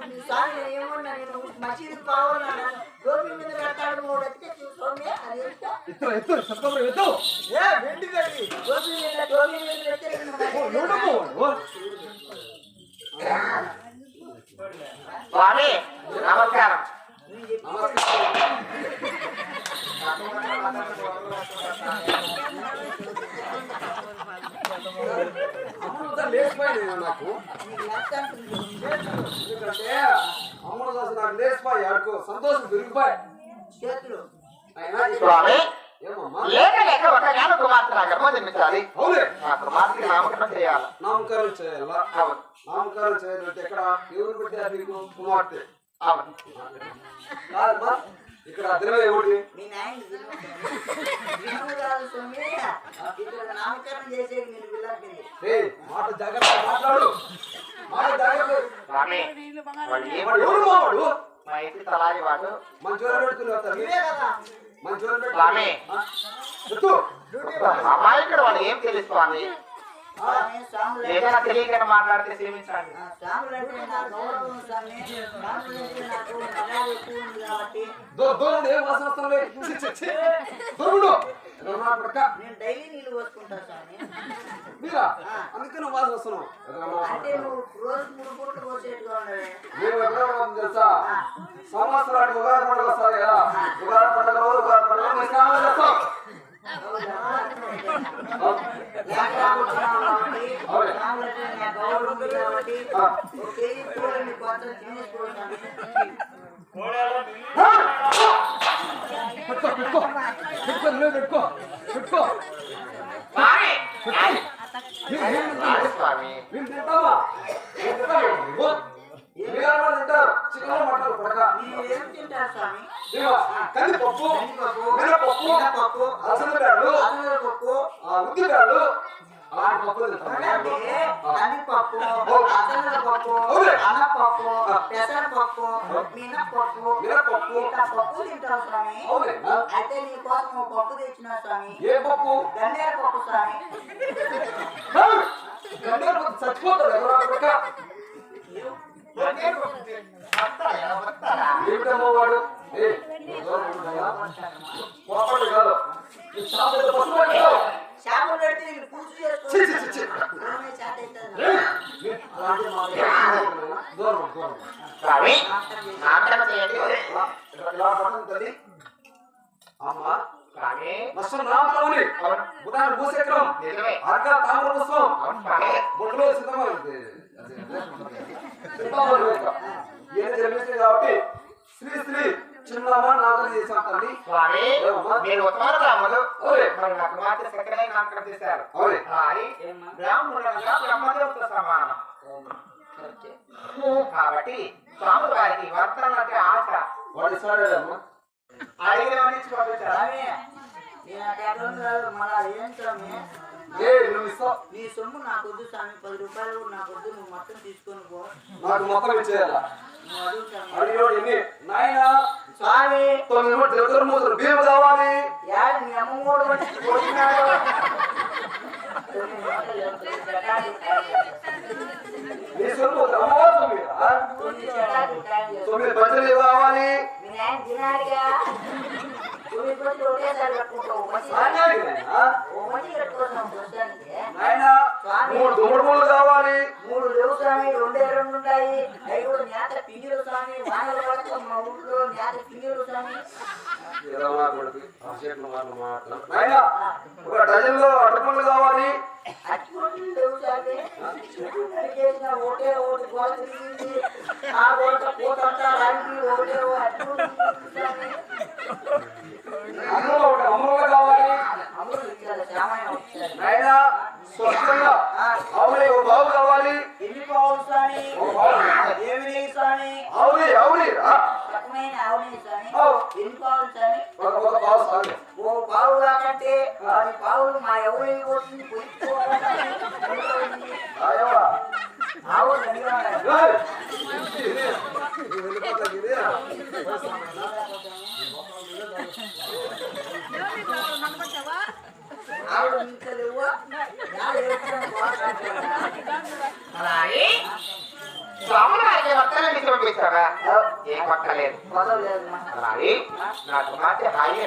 మీ స్వామి ఏమన్నా నేను మసీదు కావాలన్నా గోపి మీద కట్టాడు మూడు ఎత్తికి స్వామి అది ఎంత? ఎత్తు ఎత్తు సత్కమరం ఎత్తు. ఏ వెండిది గోపి మీద గోపి మీద ఎత్తి నూనె లేచిపోయింది నాకు. ఎందుకంటే అమ్ముడు దాసు నాకు లేచిపోయి ఆడుకో. సంతోషం పెరిగిపోయి. చేతులు. స్వామి? ఏమమ్మా? లేక లేక ఒక జ్ఞాన కుమార్తె నా గర్భం జన్మించాలి. అవునే. ఆ కుమార్తెకి నామకరణం చేయాలి. నామకరణం చేయాలా? అవును. నామకరణం చేయాలంటే ఎక్కడ? ఎవరు పెట్టారు నీకు? కుమార్తె. అవును. ఇక్కడ ఎవరి మీ నాయన ఇక్కడ నామకరణం చేసేది పిల్లలకి మాట జాగ్రత్త మాట్లాడు. మాట జాగ్రత్త వాళ్ళు ఎవరు మావాడు మా ఇంటి తలారి వాడు. మంచి వాళ్ళు పెట్టుకుని వస్తారు. ఇవే కదా. మంచి వాళ్ళు స్వామి. ఎత్తు అమాయకుడు వాడు ఏం తెలుసు ఏదైనా తెలియక మాట్లాడితే దూ- దూరం ఏం వాసన? నేను డైలీ నీళ్ళు పోసుకుంటా స్వామి. మీరా? అందుకే నువ్వు వాసన వస్తున్నావు? అంటే నువ్వు రోజు మూడు పూటలు పోసేట్టుగా ఉండవే. మేము ఎక్కడ ఉన్నాం తెలుసా? సంవత్సరానికి ఉగాది పండుగ వస్తుంది కదా. ఉగాది పండుగ రోజు ఉగాది పండుగ మేము స్నానం చేస్తాం లేకపోతే నా గౌరవం ఉంది కాబట్టి ఒక కేజీ మీకు తినేసుకోండి పెట్టుకో పెట్టుకో పెట్టుకో నువ్వే పెట్టుకో పెట్టుకో స్వామి. మేము- కందిపప్పు మినపప్పు అలసంద పప్పు ఉద్ది బ్యాళ్ళు కందిపప్పు పప్పు. అన్నపప్పు పెసరపప్పు మినపప్పు మినపప్పు. ఇట్లా పప్పు తింటాం స్వామి అయితే నీ కోసం పప్పు తెచ్చిన స్వామి ఏ పప్పు గన్నేర పప్పు స్వామి గంటల పప్పు చచ్చిపోతాడు ఎవరో ఏమిటమ్మా వాడు ఏ దూరం ఉంటాయా కోపడు కాదు ఈ షాపులో పసుపు పట్టావు చేపలు పెడితే నేను పూజ చి, చి, చి, చి. చేసుకోవాలి చేత అవుతుంది అలాంటి మాట దూరం దూరం స్వామి నామకరణం చేయండి ఇలా ఇలా పట్టం తల్లి అమ్మా స్వామి అవును. బుధాన్ని భూచక్రం. నిజమే. అర్ఘ తామర పుష్పం అవును స్వామి బొట్టులో సిద్ధమా ఉంది. అది సిద్ధమా లేక. ఈయన జన్మించింది కాబట్టి శ్రీ శ్రీ చిన్నమ్మ నాగలి చేశాం తల్లి. స్వామి మీరు చక్కనే చేశారు. అవునే కానీ బ్రాహ్మణులుగా బ్రహ్మదేవత సమానం. కాబట్టి స్వాముల వారికి వర్తనం అంటే ఆశ. అడిగిన పంపించారు? నీ సొమ్ము నాకు వద్దు స్వామి. పది రూపాయలు నాకు వద్దు. నువ్వు మొత్తం తీసుకొని పో. నాకు మొత్తం ఇచ్చేయాలా? నాయన స్వామి. తొమ్మిది మూడు బియ్యం కావాలి యాడ నీ అమ్మ మూడు వచ్చి పోతున్నాడు నీ సొమ్ము అమ్మవారు తొమ్మిది ఆ? తొమ్మిది పచ్చళ్ళు కావాలి మీ నాయన తినాలిగా తొమ్మిది రోజులు ఒకేసారి కట్టుకుంటావు మంచి నాయనాకి నాయన. ఓ మంచి కట్టుకోసాం ప్రస్తుతానికి నాయన మూడు కావాలి మూడు లేవు స్వామి రెండే రెండు ఉంటాయి ఐదు కూడా నేత పింగిలు స్వామి వానలు పడతాం మా ఊళ్ళో నేత పింగిలు స్వామి ఇరవై నాలుగు కొడుకు. ఆ ఒక కావాలి అటువంటి లేవు స్వామి చెట్టు ఒకటే ఒకటి గోడ తిరిగింది ఆ గోడ పోతంతా రాగి ఒకటే అటువంటి స్వామి అందులో ఒక అమ్మలు కావాలి అమలు ఇచ్చారు రామాయణం వచ్చారు నాయన స్వచ్ఛంగా అవునే ఒక బాబు కావాలి ఎన్ని పావులు స్వామి ఏమి లేవు స్వామి అవుని అవుని రా. రకమైన అవునే స్వామి. ఎన్ని పావులు స్వామి ఓ పావు కాకంటే పది పావులు మా ఎవరి పోతుంది. ఆవిడ ఇంకా లేవు. అలాగే. స్వాముల వారి వారికి వర్తనాన్ని పంపిస్తావా ఏం పక్కలేదు నా కుమార్తె హాయి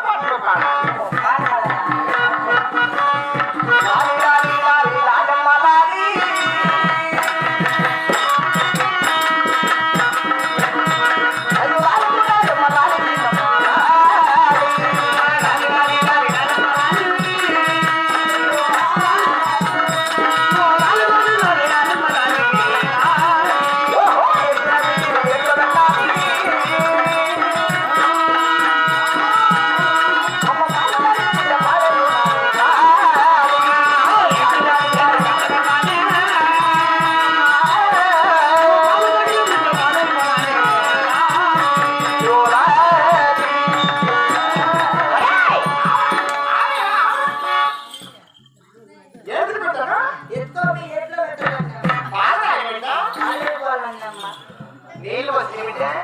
పాటలు పాడాలి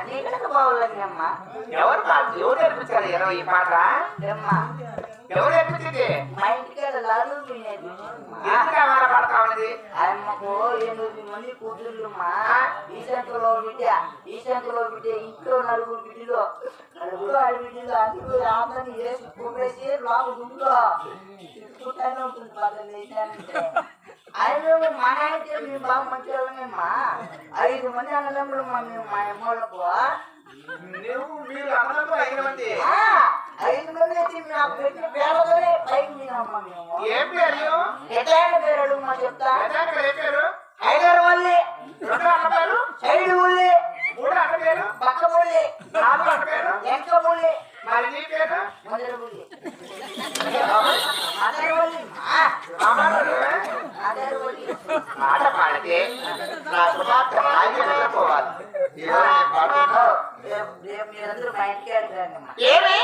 నీళ్ళు వచ్చి బిడ్డ ఎవరు పాడు ఎవరు నేర్పించారు ఎవరు ఈ పాట? ఎవరు నేర్పించింది? ఎందుకు అమ్మాల ఎనిమిది మంది కూతుర్లు మా ఈ సంఖ్యలో బిడ్డ ఈ సంఖ్యలో బిడ్డ ఇంట్లో నలుగురు బిడ్డలు. నలుగురు ఆరు బిడ్డలు అందుకు అందరినీ వేసి కుమ్మేసి లోపు దుమ్ములో తిట్టుకుంటానే ఉంటుంది లేచానంటే. ఆయన మా నాయనకి మేము బాగా మంచి వాళ్ళమేమ్మా ఐదు మంది అన్నదమ్ములు మా మేము మా అమ్మోళ్ళకు. నువ్వు మీరు అన్నదమ్ములు ఐదు మంది. ఐదు మంది అయితే నాకు పెట్టిన పేడతోనే పైకి తినమ్మా మేము. ఏం పేరు? ఎట్లయిన పేరు అడుగు మా చెప్తా ఏ పేరు? రెండు అన్న పేరు? సైడ్ ఊళ్ళే మూడు అన్న పేరు? పక్క ఊళ్ళే నాలుగు అన్న పేరు? వెనక ఊళ్ళే మరి నీ పేరు మొదల ఊళ్ళే అదర్ ఊళ్ళే మా, అమ్మాడు అదర్ ఊళ్ళే మాట పాడితే నా కుమార్తె హాయి ఎదుర్కోవాలి రేపు రేపు మీరందరూ మా ఇంటికి ఏమి?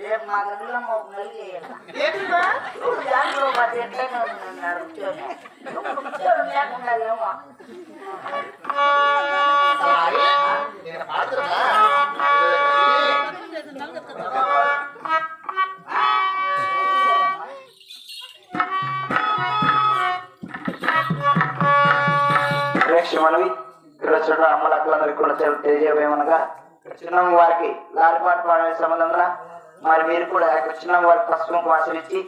రేపు మా గదిలో ఒక నెల చేయాలి ఏంటిగా నువ్వు దాంట్లో పది ఎట్లయినా ఉన్నాడు కూర్చొని నువ్వు కూర్చొని లేకుండా ఏమో ప్రేక్ష మనవి ఇక్కడ చూడ అమ్మలక్కలందరికీ కూడా తెలు- తెలియజేయమనగా వారికి లారిపాటు పాడే సంబంధంగా మరి మీరు కూడా చిన్నమ్మ వారికి పసుపు ఆశ్రయించి